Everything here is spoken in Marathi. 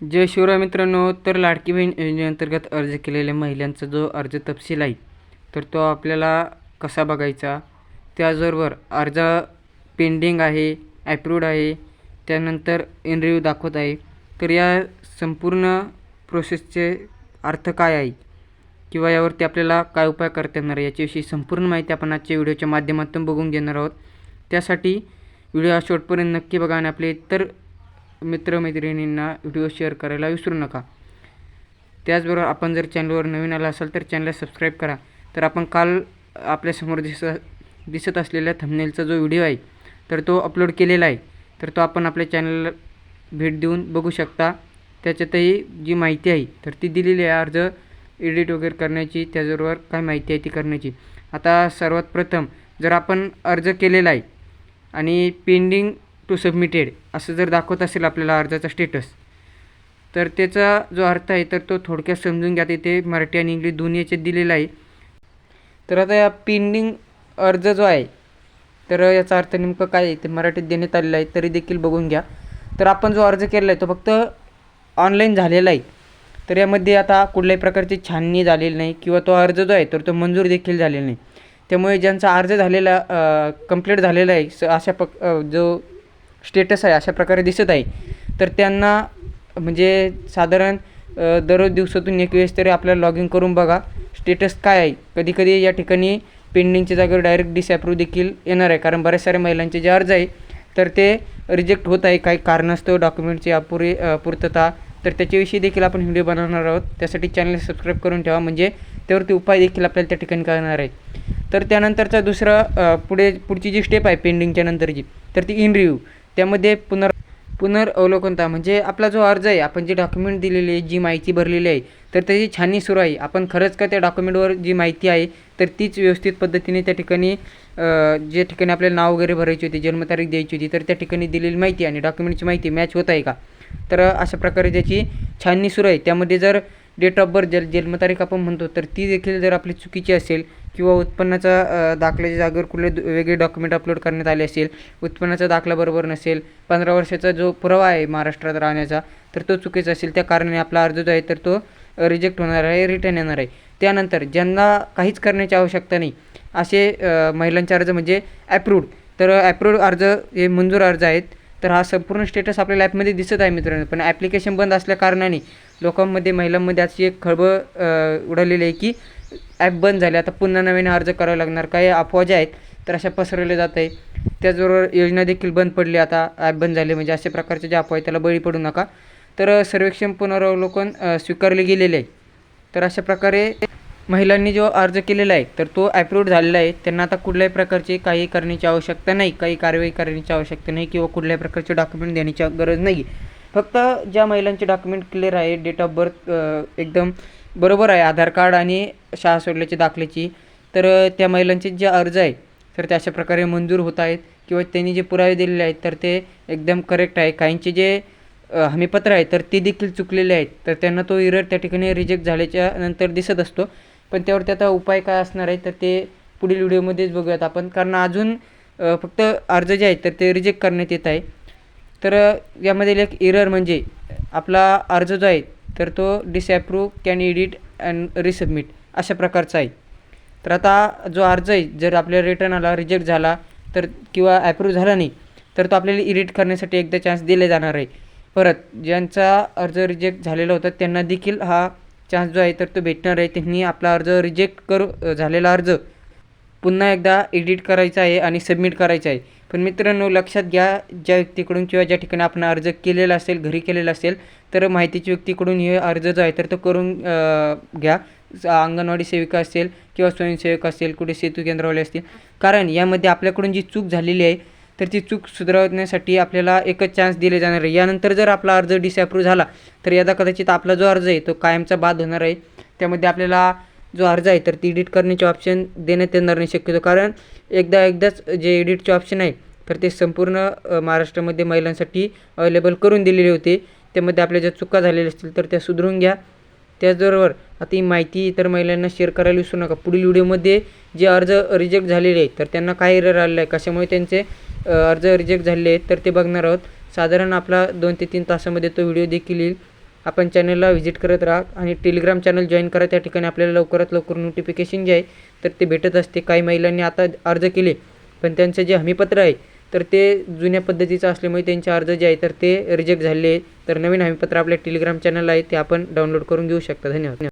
जय शिवराय मित्रांनो तर लाडकी बहीण योजनेअंतर्गत अर्ज केलेल्या महिलांचा जो अर्ज तपशील आहे तर तो आपल्याला कसा बघायचा? त्याचबरोबर अर्ज पेंडिंग आहे ॲप्रूव्ड आहे त्यानंतर इंटरव्ह्यू दाखवत आहे. तर या संपूर्ण प्रोसेसचे अर्थ काय आहे? किंवा यावरती आपल्याला काय उपाय करता येणार आहे? याच्याविषयी संपूर्ण माहिती आपण आजच्या व्हिडिओच्या माध्यमातून बघून घेणार आहोत. त्यासाठी व्हिडिओ हा शेवटपर्यंत नक्की बघा आणि आपले इतर मित्रमैत्रिणींना व्हिडिओ शेअर करायला विसरू नका. त्याचबरोबर आपण जर चॅनलवर नवीन आला असाल तर चॅनलला सबस्क्राईब करा. तर आपण काल आपल्यासमोर दिस दिसत असलेल्या थंबनेलचा जो व्हिडिओ आहे तर तो अपलोड केलेला आहे. तर तो आपण आपल्या चॅनलला भेट देऊन बघू शकता. त्याच्यातही जी माहिती आहे तर ती दिलेली आहे अर्ज एडिट वगैरे करण्याची त्याचबरोबर काय माहिती आहे ती करण्याची. आता सर्वात प्रथम जर आपण अर्ज केलेला आहे आणि पेंडिंग टू सबमिटेड असं जर दाखवत असेल आपल्याला अर्जाचा स्टेटस तर त्याचा जो अर्थ आहे तर तो थोडक्यात समजून घ्या. तिथे मराठी आणि इंग्लिश दोन्ही याच्यात दिलेला आहे. तर आता या पेंडिंग अर्ज जो आहे तर याचा अर्थ नेमकं काय आहे? ते मराठीत देण्यात आलेला आहे तरी देखील बघून घ्या. तर आपण जो अर्ज केलेला आहे तो फक्त ऑनलाईन झालेला आहे. तर यामध्ये आता कुठल्याही प्रकारची छाननी झालेली नाही किंवा तो अर्ज जो आहे तर तो मंजूर देखील झालेला नाही. त्यामुळे ज्यांचा अर्ज झालेला कंप्लीट झालेला आहे स अशा पक जो स्टेटस आहे अशा प्रकारे दिसत आहे. तर त्यांना म्हणजे साधारण दररोज दिवसातून एक वेळेस तरी आपल्याला लॉग इन करून बघा. स्टेटस काय आहे? कधीकधी या ठिकाणी पेंडिंगच्या जागेवर डायरेक्ट डिसॲप्रूव्ह देखील येणार आहे. कारण बऱ्याच साऱ्या महिलांचे जे अर्ज आहे तर ते रिजेक्ट होत आहे. काही कारणास्तव डॉक्युमेंटची अपुरी पूर्तता तर त्याच्याविषयी देखील आपण व्हिडिओ बनवणार आहोत. त्यासाठी चॅनल सबस्क्राईब करून ठेवा. म्हणजे त्यावरती उपाय देखील आपल्याला त्या ठिकाणी करणार आहे. तर त्यानंतरचा दुसरा पुढे पुढची जी स्टेप आहे पेंडिंगच्या नंतरची तर ती इन रिव्ह्यू त्यामध्ये पुनर पुनर्वलोकनता म्हणजे आपला जो अर्ज आहे आपण जे डॉक्युमेंट दिलेली आहे जी माहिती भरलेली आहे तर त्याची छाननी सुरू आहे. आपण खरंच का त्या डॉक्युमेंटवर जी माहिती आहे तर तीच व्यवस्थित पद्धतीने त्या ठिकाणी जे ठिकाणी आपल्याला नाव वगैरे भरायची होती जन्मतारीख द्यायची होती तर त्या ठिकाणी दिलेली माहिती आणि डॉक्युमेंटची माहिती मॅच होत आहे का? तर अशा प्रकारे त्याची छाननी सुरू आहे. त्यामध्ये जर डेट ऑफ बर्थ जल जन्मतारीख आपण म्हणतो तर ती देखील जर आपली चुकीची असेल किंवा उत्पन्नाचा दाखल्याच्या जागेवर कुठले वेगळे डॉक्युमेंट अपलोड करण्यात आले असेल उत्पन्नाचा दाखला बरोबर नसेल पंधरा वर्षाचा जो पुरावा आहे महाराष्ट्रात राहण्याचा तर तो चुकीचा असेल त्या कारणाने आपला अर्ज जो आहे तर तो रिजेक्ट होणार आहे रिटर्न येणार आहे. त्यानंतर ज्यांना काहीच करण्याची आवश्यकता नाही असे महिलांचे अर्ज म्हणजे ॲप्रूव्ड तर ॲप्रूव्ड अर्ज हे मंजूर अर्ज आहेत तर हा संपूर्ण स्टेटस आपल्या ॲपमध्ये दिसत आहे मित्रांनो पण ॲप्लिकेशन बंद असल्या कारणाने लोकांमध्ये महिलांमध्ये अशी एक खळबळ उडालेली आहे की ॲप बंद झाले. आता पुन्हा नवीन अर्ज करावा लागणार. काही अफवा ज्या आहेत तर अशा पसरवल्या जात आहे त्याचबरोबर योजना देखील बंद पडली. आता ॲप बंद झाले. म्हणजे अशा प्रकारचे जे अफवा आहे त्याला बळी पडू नका. तर सर्वेक्षण पुनरावलोकन स्वीकारले गेलेले आहे. तर अशा प्रकारे महिलांनी जो अर्ज केलेला आहे तर तो ॲप्रूव्ड झालेला आहे. त्यांना आता कुठल्याही प्रकारची काही करण्याची आवश्यकता नाही. काही कारवाई करण्याची आवश्यकता नाही किंवा कुठल्याही प्रकारचे डॉक्युमेंट देण्याची गरज नाही. फक्त ज्या महिलांचे डॉक्युमेंट क्लिअर आहे डेट ऑफ बर्थ एकदम बरोबर आहे आधार कार्ड आणि शाळा सोडल्याची दाखल्याची तर त्या महिलांचे जे अर्ज आहे तर ते अशा प्रकारे मंजूर होत आहेत किंवा त्यांनी जे पुरावे दिलेले आहेत तर ते एकदम करेक्ट आहे. काहींचे जे हमीपत्र आहे तर ते देखील चुकलेले आहेत. तर त्यांना तो इरर त्या ठिकाणी रिजेक्ट झाल्याच्यानंतर दिसत असतो. पण त्यावरती आता उपाय काय असणार आहे तर ते पुढील व्हिडिओमध्येच बघूयात आपण. कारण अजून फक्त अर्ज जे आहेत तर ते रिजेक्ट करण्यात येत आहे. तर यामधील एक इरर म्हणजे आपला अर्ज जो आहे तर तो disapprove can edit and resubmit अशा प्रकारचा आहे. तर आता जो अर्ज आहे जर आपल्याला रिटर्न आला रिजेक्ट झाला तर किंवा ॲप्रूव्ह झाला नाही तर तो आपल्याला एडिट करण्यासाठी एकदा चान्स दिले जाणार आहे. परत ज्यांचा अर्ज रिजेक्ट झालेला होता त्यांना देखील हा चान्स जो आहे तर तो भेटणार आहे. त्यांनी आपला अर्ज रिजेक्ट करू झालेला अर्ज पुन्हा एकदा एडिट करायचा आहे आणि सबमिट करायचा आहे. पण मित्रांनो लक्षात घ्या ज्या व्यक्तीकडून किंवा ज्या ठिकाणी आपण अर्ज केलेला असेल घरी केलेला असेल तर माहितीच्या व्यक्तीकडून हे अर्ज जो आहे तर तो करून घ्या. अंगणवाडी सेविका असेल किंवा स्वयंसेवक असेल कुठे सेतू केंद्रवाले असतील. कारण यामध्ये आपल्याकडून जी चूक झालेली आहे तर ती चूक सुधारवण्यासाठी आपल्याला एकच चान्स दिले जाणार आहे. यानंतर जर आपला अर्ज डिसॲप्रूव्ह झाला तर यदा कदाचित आपला जो अर्ज आहे तो कायमचा बाद होणार आहे. त्यामध्ये आपल्याला जो अर्ज आहे तर ती एडिट करण्याचे ऑप्शन देण्यात येणार नाही शक्यतो. कारण एकदा एकदाच जे एडिटचे ऑप्शन आहे तर ते संपूर्ण महाराष्ट्रामध्ये महिलांसाठी अवेलेबल करून दिलेले होते. त्यामध्ये आपल्या ज्या चुका झालेल्या असतील तर त्या सुधारून घ्या. त्याचबरोबर आता ही माहिती इतर महिलांना शेअर करायला विसरू नका. पुढील व्हिडिओमध्ये जे अर्ज रिजेक्ट झालेले आहेत तर त्यांना काय एरर आलेलं आहे कशामुळे त्यांचे अर्ज रिजेक्ट झालेले आहेत तर ते बघणार आहोत. साधारण आपला दोन ते तीन तासामध्ये तो व्हिडिओ देखील येईल. आपण चॅनलला व्हिजिट करत राहा आणि टेलिग्राम चॅनल जॉईन करा. त्या ठिकाणी आपल्याला लवकरात लवकर नोटिफिकेशन जे आहे तर ते भेटत असते. काही महिलांनी आता अर्ज केले पण त्यांचं जे हमीपत्र आहे तर ते जुन्या पद्धतीचं असल्यामुळे त्यांचे अर्ज जे आहे तर ते रिजेक्ट झाले. तर नवीन हमीपत्र आपल्या टेलिग्राम चॅनल आहे ते आपण डाउनलोड करून घेऊ शकता. धन्यवाद.